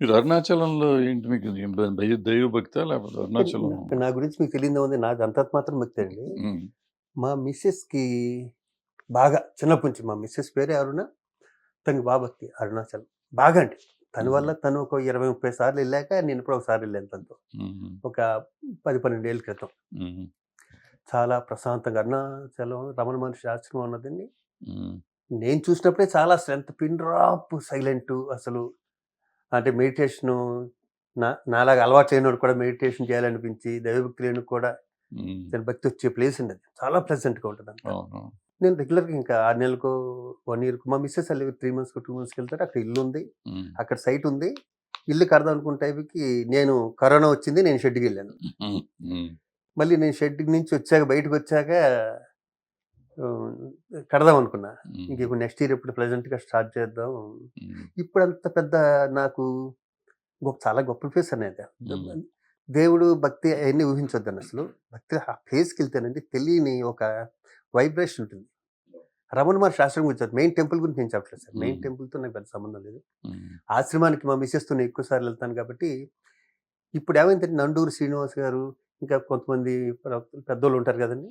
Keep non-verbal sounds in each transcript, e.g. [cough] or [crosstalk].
మీరు అరుణాచలంలో ఏంటి మీకు ఏం భ- భయ- దైవ భక్త లేకపోతే అరుణాచలం? నా గురించి మీకు తెలియదు ఉంది. నాది అంతంత మాత్రం ఉమ్, మా మిస్సెస్కి బాగా చిన్నప్పటి నుంచి మా మిస్సెస్ పేరే అరుణ తనకి బాగా భక్తి అరుణాచలం. బాగా అండి. తన వల్ల తను ఒక ఇరవై ముప్పై సార్లు వెళ్ళాక నేను ఇప్పుడు ఒకసారి వెళ్ళాను తనతో. ఉమ్, ఒక పది పన్నెండు ఏళ్ళ క్రితం. ఉమ్, చాలా ప్రశాంతంగా అరుణాచలం రమణ మహర్షి ఆశ్రమం ఉన్నదండి. ఉమ్, నేను చూసినప్పుడే చాలా స్ట్రెంత్ పిన్ డ్రాప్ సైలెంట్ అసలు అంటే మెడిటేషను నా నాలాగా అలవాటు లేనివాడు కూడా మెడిటేషన్ చేయాలనిపించి దైవభక్తి లేని కూడా దాని భక్తి వచ్చే ప్లేస్ అండి అది చాలా ప్లెజెంట్గా ఉంటుంది అంతా. నేను రెగ్యులర్గా ఇంకా ఆరు నెలలకు వన్ ఇయర్కు మా మిస్సెస్ వెళ్ళి త్రీ మంత్స్కి టూ మంత్స్కి వెళ్తారు అక్కడ ఇల్లు ఉంది. అక్కడ సైట్ ఉంది. ఇల్లు కడదాం అనుకున్న టైంకి నేను కరోనా వచ్చింది నేను షెడ్కి వెళ్ళాను. మళ్ళీ నేను షెడ్ నుంచి వచ్చాక బయటకు వచ్చాక కడదాం అనుకున్నా. ఇంక ఇప్పుడు నెక్స్ట్ ఇయర్ ఇప్పుడు ప్లెజెంట్గా స్టార్ట్ చేద్దాం. ఇప్పుడు అంత పెద్ద నాకు గొప్ప చాలా గొప్ప ఫేస్ అనేది. దేవుడు భక్తి అవన్నీ ఊహించొద్దని అసలు. భక్తి ఆ ఫేస్కి వెళ్తేనండి తెలియని ఒక వైబ్రేషన్ ఉంటుంది. రమణ మహర్షి ఆశ్రమం గురించి మెయిన్ టెంపుల్ గురించి నేను చెప్పట్లేదు సార్. మెయిన్. టెంపుల్తో నాకు పెద్ద సంబంధం లేదు. ఆశ్రమానికి మా మిస్సెస్తో నేను ఎక్కువ సార్లు వెళ్తాను కాబట్టి ఇప్పుడు ఏమైందంటే నండూరు శ్రీనివాస్ గారు ఇంకా కొంతమంది పెద్దోళ్ళు ఉంటారు కదండి.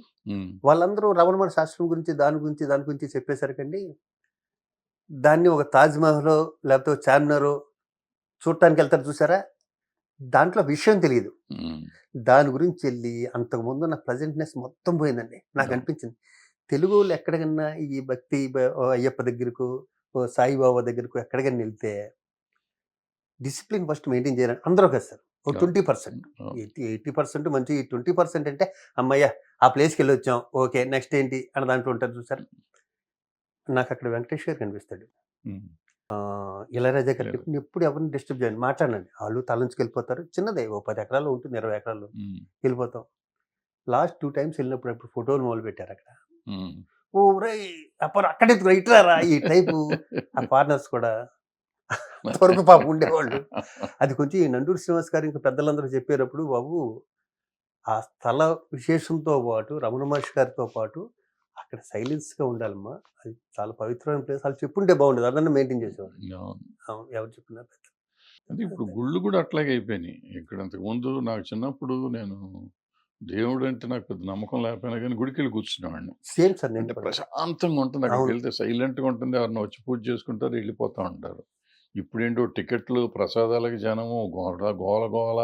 వాళ్ళందరూ రమణ మహర్షి ఆశ్రమం గురించి దాని గురించి దాని గురించి చెప్పేసరికండి దాన్ని ఒక తాజ్మహల్ లేకపోతే చార్మినార్ చూడటానికి వెళ్తారు చూసారా? దాంట్లో విషయం తెలియదు. దాని గురించి వెళ్ళి అంతకుముందు నా ప్రజెంట్నెస్ మొత్తం పోయిందండి. నాకు. అనిపించింది. తెలుగు వాళ్ళు ఎక్కడికన్నా ఈ భక్తి అయ్యప్ప దగ్గరకు సాయిబాబా దగ్గరకు ఎక్కడికైనా వెళ్తే డిసిప్లిన్ ఫస్ట్ మెయింటైన్ చేయాలని అందరూ కదా సార్ ఓ. Twenty percent. Eighty eighty percent మంచి ట్వంటీ పర్సెంట్ అంటే అమ్మయ్య ఆ ప్లేస్కి వెళ్ళి వచ్చాం ఓకే నెక్స్ట్ ఏంటి? అని దాంట్లో ఉంటుంది చూసారు? నాకు అక్కడ వెంకటేష్ గారు కనిపిస్తాడు. ఇళరాజా గారు. ఎప్పుడు ఎవరిని డిస్టర్బ్ చేయండి మాట్లాడండి. వాళ్ళు తలంచుకు వెళ్ళిపోతారు చిన్నదే ఓ పది ఎకరాలు ఉంటుంది ఇరవై ఎకరాలు వెళ్ళిపోతాం. లాస్ట్ టూ టైమ్స్ వెళ్ళినప్పుడు అప్పుడు ఫోటోలు మొదలు పెట్టారు అక్కడ. ఓ రై అప్పుడు అక్కడే ఇట్లారా? ఈ టైపు. ఆ ఫారినర్స్ కూడా అంతవరకు పాపం ఉండేవాళ్ళు. [laughs] అది కొంచెం ఈ నండూరు శ్రీనివాస్ గారు ఇంకా పెద్దలందరూ చెప్పేటప్పుడు బాబు ఆ స్థల విశేషంతో పాటు రమణ మహర్షి గారితో పాటు అక్కడ సైలెన్స్గా ఉండాలమ్మా. అది చాలా పవిత్రమైన ప్లేస్. వాళ్ళు చెప్పుంటే బాగుండేది. అదన్నా మెయింటైన్ చేసేవాళ్ళు. ఎవరు చెప్పినా అంటే ఇప్పుడు గుళ్ళు కూడా అట్లాగే అయిపోయినాయి. ఇక్కడ అంతకు ముందు నాకు చిన్నప్పుడు నేను దేవుడు అంటే నాకు పెద్ద నమ్మకం లేకపోయినా కానీ గుడికి వెళ్ళి కూర్చునేవాడిని. సేమ్ సార్ అంటే. ప్రశాంతంగా ఉంటుంది. అక్కడికి. వెళ్తే సైలెంట్గా ఉంటుంది. ఎవరిని వచ్చి పూజ చేసుకుంటారు వెళ్ళిపోతూ ఉంటారు. ఇప్పుడేంటో టికెట్లు ప్రసాదాలకి జనము గోడ గోల గోల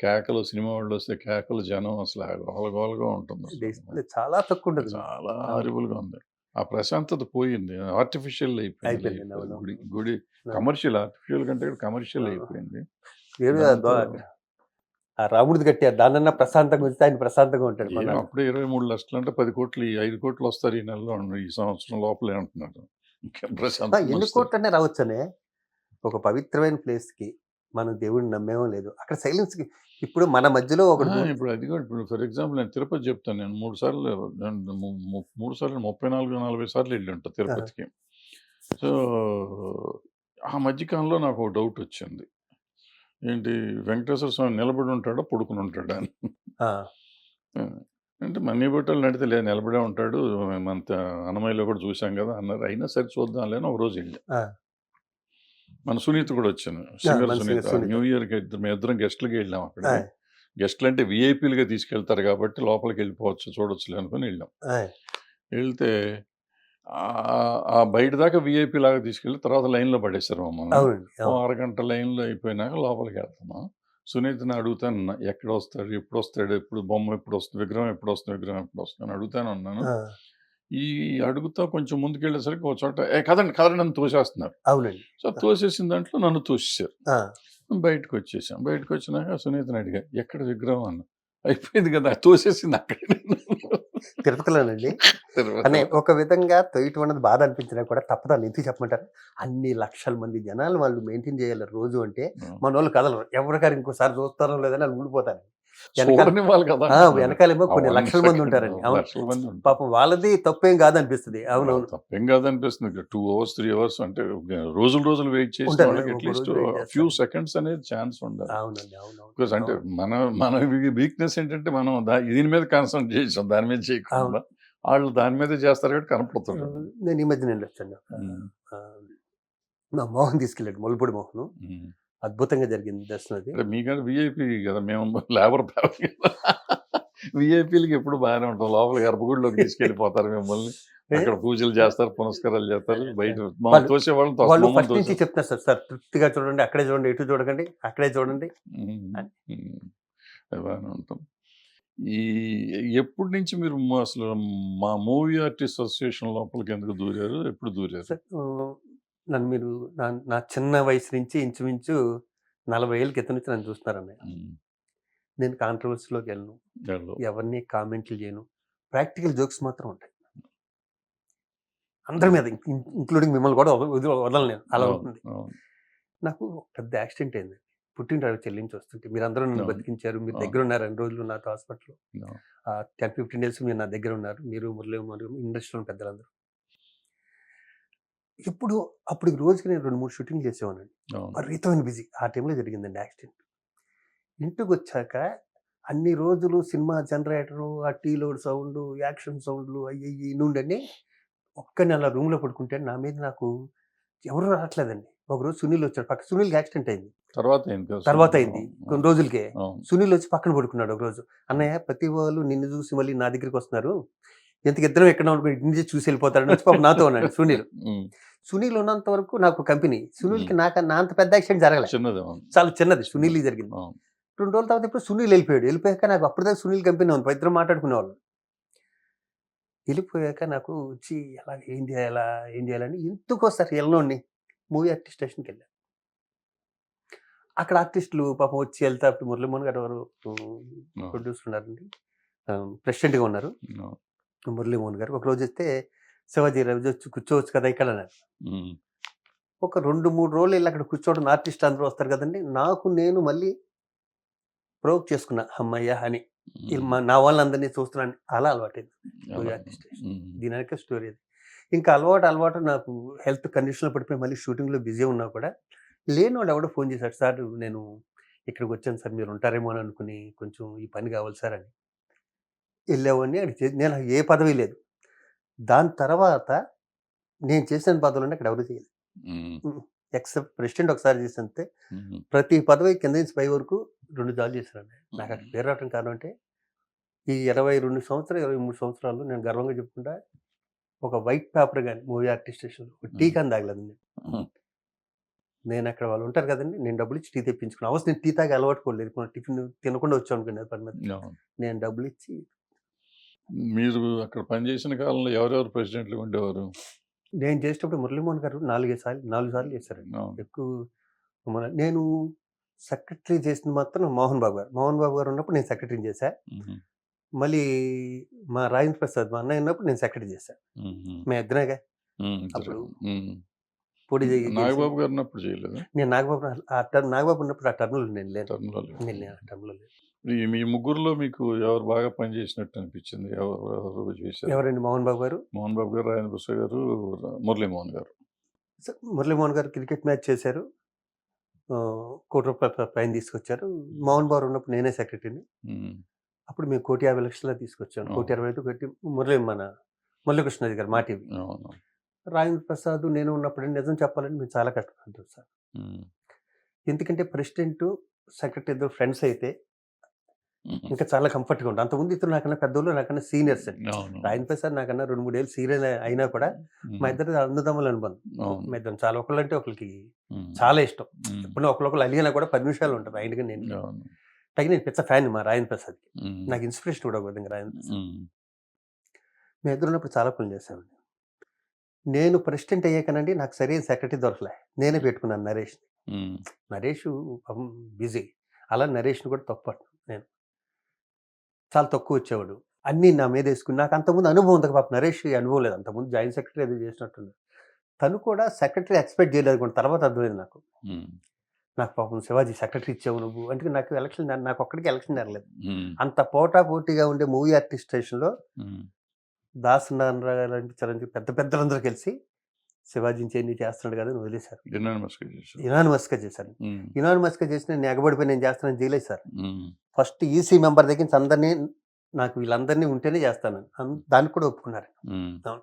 కేకలు సినిమా వాళ్ళు వస్తే కేకలు జనం అసలు గోల గోలగా ఉంటుంది చాలా తక్కువ ఉంటుంది చాలా. హారిబుల్గా ఉంది ఆ ప్రశాంతత పోయింది ఆర్టిఫిషియల్ అయిపోయింది. గుడి. కమర్షియల్ ఆర్టిఫిషియల్ కంటే కమర్షియల్. అయిపోయింది రాముడిది కట్టారు దానన్నా ప్రశాంతంగా ఉంచితే ఆయన ప్రశాంతంగా ఉంటాడు. అప్పుడే ఇరవై మూడు లక్షలు అంటే పది కోట్లు ఐదు కోట్లు వస్తారు ఈ నెలలో. ఈ సంవత్సరం లోపలే అంటున్నారు ప్రశాంతంగా ఎన్ని. కోట్లనే రావచ్చనే ఒక పవిత్రమైన ప్లేస్కి మనం దేవుడిని నమ్మేమో లేదు. అక్కడ సైలెన్స్కి ఇప్పుడు మన మధ్యలో ఒకడు ఆ, ఇప్పుడు అది కూడా ఇప్పుడు ఫర్ ఎగ్జాంపుల్ నేను తిరుపతి చెప్తాను. నేను మూడు సార్లు మూడు సార్లు ముప్పై నాలుగు నలభై సార్లు వెళ్ళి ఉంటా తిరుపతికి. సో ఆ మధ్యకాలంలో నాకు ఒక డౌట్ వచ్చింది. ఏంటి వెంకటేశ్వర స్వామి నిలబడి ఉంటాడా? పడుకుని ఉంటాడా? అని అంటే మనీ బట్టలు నడితే లేదు నిలబడే ఉంటాడు. అంత అన్నమయ్యలో కూడా చూసాం కదా అన్నారు. అయినా సరే చూద్దాం లేని ఒక రోజు వెళ్ళా. మన సునీత కూడా వచ్చాను. సింగర్ సునీత. న్యూ ఇయర్కి ఇద్దరు మేము ఇద్దరం గెస్ట్లకి వెళ్ళాం అక్కడ గెస్ట్లు అంటే విఐపీలుగా తీసుకెళ్తారు కాబట్టి లోపలికి వెళ్ళిపోవచ్చు చూడొచ్చులే అనుకుని వెళ్ళాం. వెళ్తే ఆ- ఆ బయట దాకా విఐపీ లాగా తీసుకెళ్ళి తర్వాత లైన్లో పడేశారు మమ్మల్ని. అరగంట లైన్లో అయిపోయినాక లోపలికి వెళ్తున్నాం సునీతని అడుగుతాను "నా- ఎక్కడ వస్తాడు? ఎప్పుడు వస్తాడు? ఎప్పుడు బొమ్మ ఎప్పుడు వస్తుంది? విగ్రహం ఎప్పుడు వస్తుంది? విగ్రహం ఎప్పుడు వస్తుంది? అని అడుగుతాను అన్నాను. ఈ అడుగుతా కొంచెం ముందుకెళ్ళేసరికి ఒక చోట ఏ కదండి కదండి నన్ను తోసేస్తున్నారు. అవునండి. సో తోసేసిన దాంట్లో నన్ను తోసేశారు. ఆ, బయటకు వచ్చేసాం బయటకు వచ్చినాక సునీతని అడిగా ఎక్కడ విగ్రహం? అన్న. అయిపోయింది కదా తోసేసింది అక్కడ తిరుపతిలోనండి. అనే ఒక విధంగా తొయ్యటం అన్నది బాధ అనిపించినా కూడా తప్పదని ఎందుకు చెప్పమంటారు? అన్ని లక్షల మంది జనాలు వాళ్ళు మెయింటైన్ చేయాలి రోజు అంటే మన వాళ్ళు కదలరు. ఎవరికారు ఇంకోసారి చూస్తారో లేదని వాళ్ళు ఊడిపోతారు. వెనకాల వెనకాలేమో కొన్ని లక్షల మంది ఉంటారండి. అవును. పాపం వాళ్ళది తప్పేం కాదనిపిస్తుంది. అవునవును తప్పేం కాదనిపిస్తుంది. టూ అవర్స్ త్రీ అవర్స్ అంటే రోజులు రోజులు వెయిట్ చేసిన వాళ్ళకి at least wait few. Seconds అనేది ఛాన్స్ ఉండాలి. అవునండి అంటే మన మన వీక్నెస్ ఏంటంటే మనం దీని మీద కాన్సన్ట్రేట్ చేసాం దాని మీద చేయకుండా వాళ్ళు దాని మీద చేస్తారు కాబట్టి కనపడుతుంటారు నేను ఈ మధ్య నేను వచ్చాను మా మోహన్ తీసుకెళ్ళాడు. మొలపూడి మోహన్ అద్భుతంగా జరిగింది దర్శనం అది. మీకంటే విఐపి కదా మేము లేబర్ విఐపీలకి ఎప్పుడు బాగానే ఉంటాం. లోపల గర్భగుడిలోకి తీసుకెళ్ళిపోతారు మిమ్మల్ని. అక్కడ పూజలు చేస్తారు పునస్కారాలు చేస్తారు బయట వాళ్ళు- నుంచి చెప్తున్నారు సార్ సార్ తృప్తిగా చూడండి అక్కడే చూడండి ఎటు చూడకండి అక్కడే చూడండి. బాగానే ఉంటాం. ఈ ఎప్పటి నుంచి మీరు అసలు మా మూవీ ఆర్టిస్ట్ అసోసియేషన్ లోపలికి ఎందుకు దూరారు? ఎప్పుడు దూరారు? నన్ను మీరు నా నా చిన్న వయసు నుంచి ఇంచుమించు నలభై ఏళ్ళ క్రితం నుంచి నన్ను చూస్తున్నారు అన్నయ్య నేను కాంట్రవర్సీలోకి వెళ్ళను వాళ్ళు. ఎవరిని కామెంట్లు చేయను. ప్రాక్టికల్ జోక్స్ మాత్రం ఉంటాయి. అందరి మీద ఇంక్లూడింగ్ మిమ్మల్ని కూడా వద- వద- వదలను నేను. అలా ఉంటుంది. నాకు పెద్ద యాక్సిడెంట్ అయింది. పుట్టినరోజు చెల్లించి వస్తుంటే మీరు అందరూ నన్ను. బతికించారు. మీరు. దగ్గర ఉన్నారు రెండు రోజులు నాతో హాస్పిటల్లో. టెన్ ఫిఫ్టీన్ డేస్ మీరు నా దగ్గర ఉన్నారు. మీరు మురళి ఇండస్ట్రీలో పెద్దలందరూ. ఇప్పుడు అప్పుడు రోజుకి నేను రెండు మూడు షూటింగ్ చేసేవాడిని. అవును. విపరీతమైన బిజీ. ఆ టైంలో జరిగిందండి యాక్సిడెంట్. ఇంటికి వచ్చాక అన్ని రోజులు సినిమా జనరేటరు ఆ టీలోడ్ సౌండ్ యాక్షన్ సౌండ్లు అయ్యి నుండని ఒక్క నెల రూమ్లో పడుకుంటే నా మీద నాకు ఎవరు రావట్లేదండి. ఒకరోజు సునీల్ వచ్చాడు. పక్క సునీల్కి యాక్సిడెంట్ అయింది. తర్వాత అయింది తర్వాత అయింది. కొన్ని రోజులకే. సునీల్ వచ్చి పక్కన పడుకున్నాడు ఒక రోజు అన్నయ్య ప్రతి వాళ్ళు నిన్ను చూసి మళ్ళీ నా దగ్గరికి వస్తున్నారు. ఎంతకి ఇద్దరం ఎక్కడ అనుకో ఇంటి నుంచి చూసి వెళ్ళిపోతాడు పాపం నాతో ఉన్నాడు సునీల్. సునీల్ ఉన్నంత వరకు నాకు కంపెనీ సునీల్కి నాకు నా అంత పెద్ద యాక్సిడెంట్ జరగలేదు. చాలా చిన్నది సునీల్ జరిగింది. రెండు రోజుల తర్వాత ఇప్పుడు సునీల్ వెళ్ళిపోయాడు. వెళ్ళిపోయాక నాకు అప్పటిదాకా సునీల్ కంపెనీ ఉంది. ఇద్దరు మాట్లాడుకునేవాళ్ళు. వెళ్ళిపోయాక నాకు వచ్చి ఎలా ఏం చేయాలా? ఏం చేయాలని ఎందుకు వస్తారు? వెళ్ళనోడిని మూవీ ఆర్టిస్ట్ స్టేషన్కి వెళ్ళాను అక్కడ ఆర్టిస్టులు పాపం వచ్చి వెళ్తా అప్పుడు మురళీమోహన్ గారు ఎవరు. ప్రొడ్యూసర్ ఉన్నారండి. ప్రెసిడెంట్గా ఉన్నారు. మురళీమోహన్ గారు ఒక రోజు వస్తే శివాజీ రవి వచ్చి కూర్చోవచ్చు కదా ఇక్కడ అన్నారు. ఒక రెండు మూడు రోజులు వెళ్ళి అక్కడ కూర్చోవడం ఆర్టిస్ట్ అందరూ వస్తారు కదండి. నాకు నేను మళ్ళీ ప్రోక్ చేసుకున్నా అమ్మయ్య అని. నా వాళ్ళందరినీ చూస్తున్నాను. అలా అలవాటైంది. ఆర్టిస్ట్ ఉమ్, దీని వెనక స్టోరీ అది. ఇంకా అలవాటు అలవాటు నాకు హెల్త్ కండిషన్లో పడిపోయి మళ్ళీ షూటింగ్లో బిజీ ఉన్నా కూడా లేనివాడు ఎవడో ఫోన్ చేశాడు సార్ నేను ఇక్కడికి వచ్చాను సార్ మీరు ఉంటారేమో అని అనుకుని కొంచెం ఈ పని కావాలి సార్ అని. వెళ్ళావని అడిగితే నేను ఏ పదవి లేదు. దాని తర్వాత నేను చేసిన పదవులు అక్కడ ఎవరు చేయలేదు ఎక్సెప్ట్ ప్రెసిడెంట్ ఒకసారి చేసినంతే ప్రతి పదవి కింద నుంచి పై వరకు రెండు జాబ్ చేశాను నాకు అక్కడ పేరు రావడం కారణం అంటే ఈ ఇరవై రెండు సంవత్సరాలు ఇరవై మూడు సంవత్సరాలు నేను గర్వంగా చెప్పుకుంటా ఒక వైట్ పేపర్ కానీ మూవీ ఆర్టిస్ట్ ఒక టీ కానీ తాగలేదు నేను. నేను అక్కడ వాళ్ళు ఉంటారు కదండి నేను డబ్బులు ఇచ్చి టీ తెప్పించుకున్నాను అవసరం నేను టీ తాగి అలవాటు కోలేదు కొన్ని టిఫిన్ తినకుండా వచ్చాను అనుకునేది పని మీద. నేను డబ్బులు ఇచ్చి మీరు అక్కడ పనిచేసిన కాలంలో ఎవరెవరు ప్రెసిడెంట్లు ఉండేవారు? నేను చేసేటప్పుడు మురళీమోహన్ గారు నాలుగైదు సార్లు నాలుగు సార్లు చేశారండి. ఎక్కువ మన నేను సెక్రటరీ చేసింది మాత్రం మోహన్ బాబు గారు. మోహన్ బాబు గారు ఉన్నప్పుడు నేను సెక్రటరీ చేశా. మళ్ళీ మా రాజేంద్ర ప్రసాద్ మా అన్నయ్య ఉన్నప్పుడు నేను సెక్రటరీ ఉమ్, మేము. ఇద్దరేగా అప్పుడు. పొడి నాగబాబు గారు ఉన్నప్పుడు చేయలేదు? నేను నాగబాబు నాగబాబు ఉన్నప్పుడు ఆ టర్మ్లో నేను లేదు. నేను ఆ టర్మ్లో లేను. ఈ మీ ముగ్గురులో మీకు ఎవరు బాగా పనిచేసినట్టు అనిపించింది? ఎవరు ఎవరు చేశారు? ఎవరండి? మోహన్ బాబు గారు? మోహన్ బాబు గారు రాజేంద్ర ప్రసాద్ గారు మురళీమోహన్ గారు. మురళీమోహన్ గారు క్రికెట్ మ్యాచ్ చేశారు. కోటి రూపాయల పైన తీసుకొచ్చారు. మోహన్ బాబు ఉన్నప్పుడు నేనే సెక్రటరీని. అప్పుడు మేము కోటి యాభై లక్షల తీసుకొచ్చాను కోటి. అరవై ఐదు కోటి మురళీ మన మురళీకృష్ణాజీ గారు మా టీవీ. రాజేంద్ర ప్రసాద్ నేను ఉన్నప్పుడు నిజం చెప్పాలంటే మేము చాలా కష్టపడ్డాం సార్. ఎందుకంటే ప్రెసిడెంట్ సెక్రటరీ ఇద్దరు ఫ్రెండ్స్ అయితే ఇంకా చాలా కంఫర్ట్గా ఉంటుంది అంతకుముందు ఇద్దరు నాకన్నా పెద్దోళ్ళు నాకన్నా సీనియర్స్ అండి రాజేంద్ర ప్రసాద్ నాకన్నా రెండు మూడు ఏళ్ళు సీనియర్ అయినా కూడా మా ఇద్దరు అన్నదమ్ముల అనుబంధం. మా ఇద్దరు చాలా ఒకళ్ళంటే ఒకరికి చాలా ఇష్టం. ఇప్పుడు ఒకళ్ళొకళ్ళు అలిగినా కూడా పది నిమిషాలు ఉంటుంది ఆయనగా నేను. తగిన నేను పెద్ద ఫ్యాన్ మా రాయన్ ప్రసాద్ ఉమ్, నాకు ఇన్స్పిరేషన్ కూడా ఒక విధంగా రాయన్ ప్రసాద్ మేము. ఇద్దరు ఉన్నప్పుడు చాలా పనులు చేసామండి నేను ప్రెసిడెంట్ అయ్యాకనండి నాకు సరైన సెక్రటరీ దొరకలే. నేనే పెట్టుకున్నాను నరేష్ నరేష్ బిజీ అలా నరేష్ని కూడా తక్కువ నేను. చాలా తక్కువ వచ్చేవాడు. అన్నీ నా మీద వేసుకుని నాకు అంతకుముందు అనుభవం ఉంది పాప నరేష్ అనుభవం లేదు. అంతకుముందు జాయింట్ సెక్రటరీ ఏదో చేసినట్టుంది తను కూడా సెక్రటరీ ఎక్స్పెక్ట్ చేయలేదు కూడా తర్వాత అర్థమైంది నాకు. నాకు పాపం శివాజీ సెక్రటరీ ఇచ్చావు నువ్వు అంటే నాకు ఎలక్షన్ నాకు ఒక్కడికి ఎలక్షన్ జరగలేదు. అంత పోటా పోటీగా ఉండే మూవీ ఆర్టిస్ట్ స్టేషన్లో ఉమ్, దాస్ నారాయణ లాంటి చిరంజీవి పెద్ద పెద్దలందరూ కలిసి శివాజీని చేయండి చేస్తున్నాడు కదా అని వదిలేశారు. unanimous గా చేశారు. ఇనానిమస్గా చేసిన నేను ఎగబడిపోయి నేను చేస్తానని చేయలేదు సార్. ఫస్ట్ ఈసీ మెంబర్ దగ్గర అందరినీ నాకు వీళ్ళందరినీ ఉంటేనే చేస్తాను దానికి కూడా ఒప్పుకున్నారు. అవును.